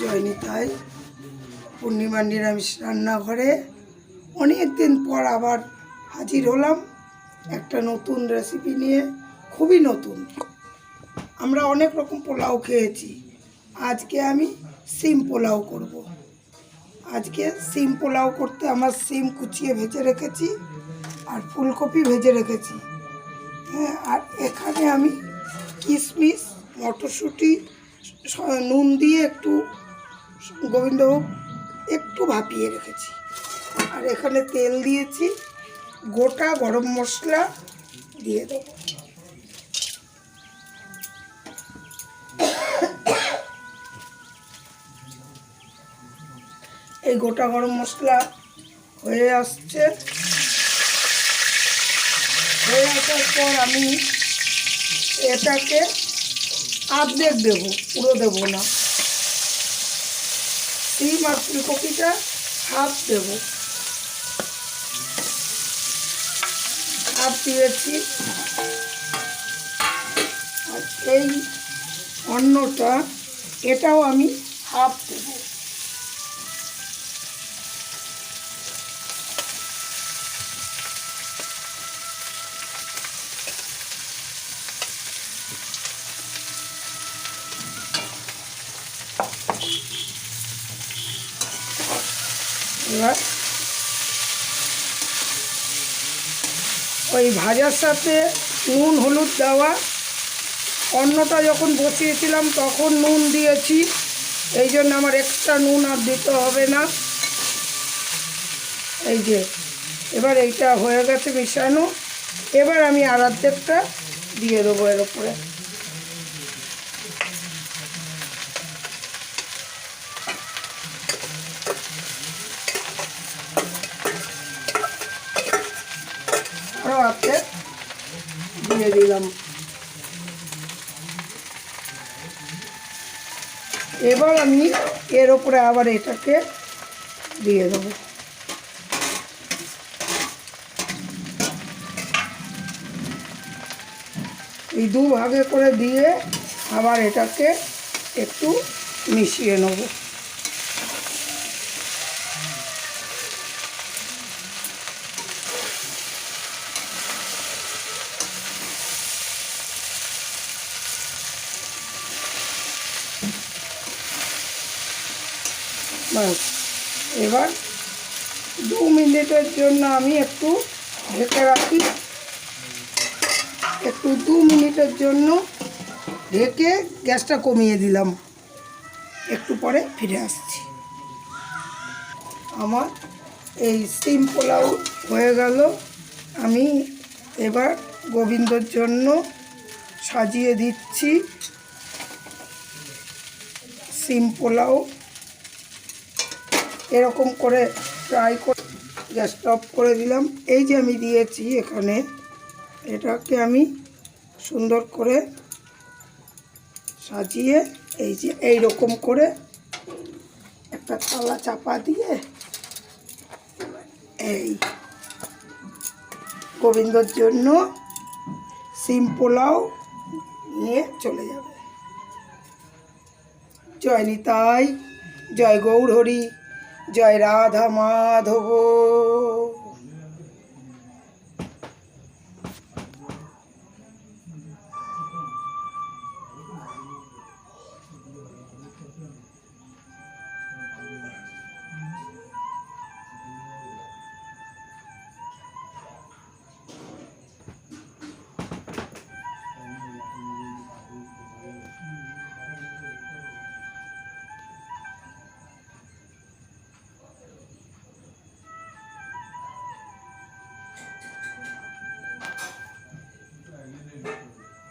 জয়নিতাই পূর্ণিমা নিরামিষ রান্নাঘরে অনেক দিন পর আবার হাজির হলাম একটা নতুন রেসিপি নিয়ে, খুবই নতুন। আমরা অনেক রকম পোলাও খেয়েছি। আজকে আমি সিম পোলাও করব। আজকে সিম পোলাও করতে আমার সিম কুচিয়ে ভেজে রেখেছি আর ফুলকপি ভেজে রেখেছি। হ্যাঁ আর এখানে আমি কিশমিশ, মটরশুঁটি নুন দিয়ে একটু গোবিন্দভোগ একটু ভাপিয়ে রেখেছি। আর এখানে তেল দিয়েছি, গোটা গরম মশলা দিয়ে দেবো। এই গোটা গরম মশলা হয়ে আসছে। হয়ে আসার পর আমি এটাকে আর্ধেক দেবো, পুরো দেবো না। সিম আর ফুলকপিটা হাফ দেব। হাফ দিয়েছি। আর এই অন্নটা এটাও আমি হাফ দেবো। এবার ওই ভাজার সাথে নুন, হলুদ দেওয়া। অন্নটা যখন বসিয়েছিলাম, তখন নুন দিয়েছি। এই জন্য আমার এক্সট্রা নুন আর দিতে হবে না। এই যে, এবার এইটা হয়ে গেছে মিশানো। এবার আমি আর অর্ধেকটা দিয়ে দেবো এর ওপরে অর্ধেক দিয়ে দিলাম। এবার আমি এর ওপরে আবার এটাকে দিয়ে দেবো। এই দু ভাগে করে দিয়ে আবার এটাকে একটু মিশিয়ে নেব। ব্যাস এবার দু মিনিটের জন্য আমি একটু ঢেকে রাখি। একটু দু মিনিটের জন্য ঢেকে গ্যাসটা কমিয়ে দিলাম। একটু পরে ফিরে আসছি। আমার এই সিম পোলাও হয়ে গেল। আমি এবার গোবিন্দর জন্য সাজিয়ে দিচ্ছি সিম পোলাও। এরকম করে ফ্রাই করে গ্যাসটা অফ করে দিলাম। এই যে আমি দিয়েছি এখানে, এটাকে আমি সুন্দর করে সাজিয়ে, এই যে এই রকম করে একটা থালা চাপা দিয়ে, এই গোবিন্দর জন্য সিম পোলাও নিয়ে চলে যাবে। জয় নিতাই, জয় গৌর হরি জয় রাধা মাধব।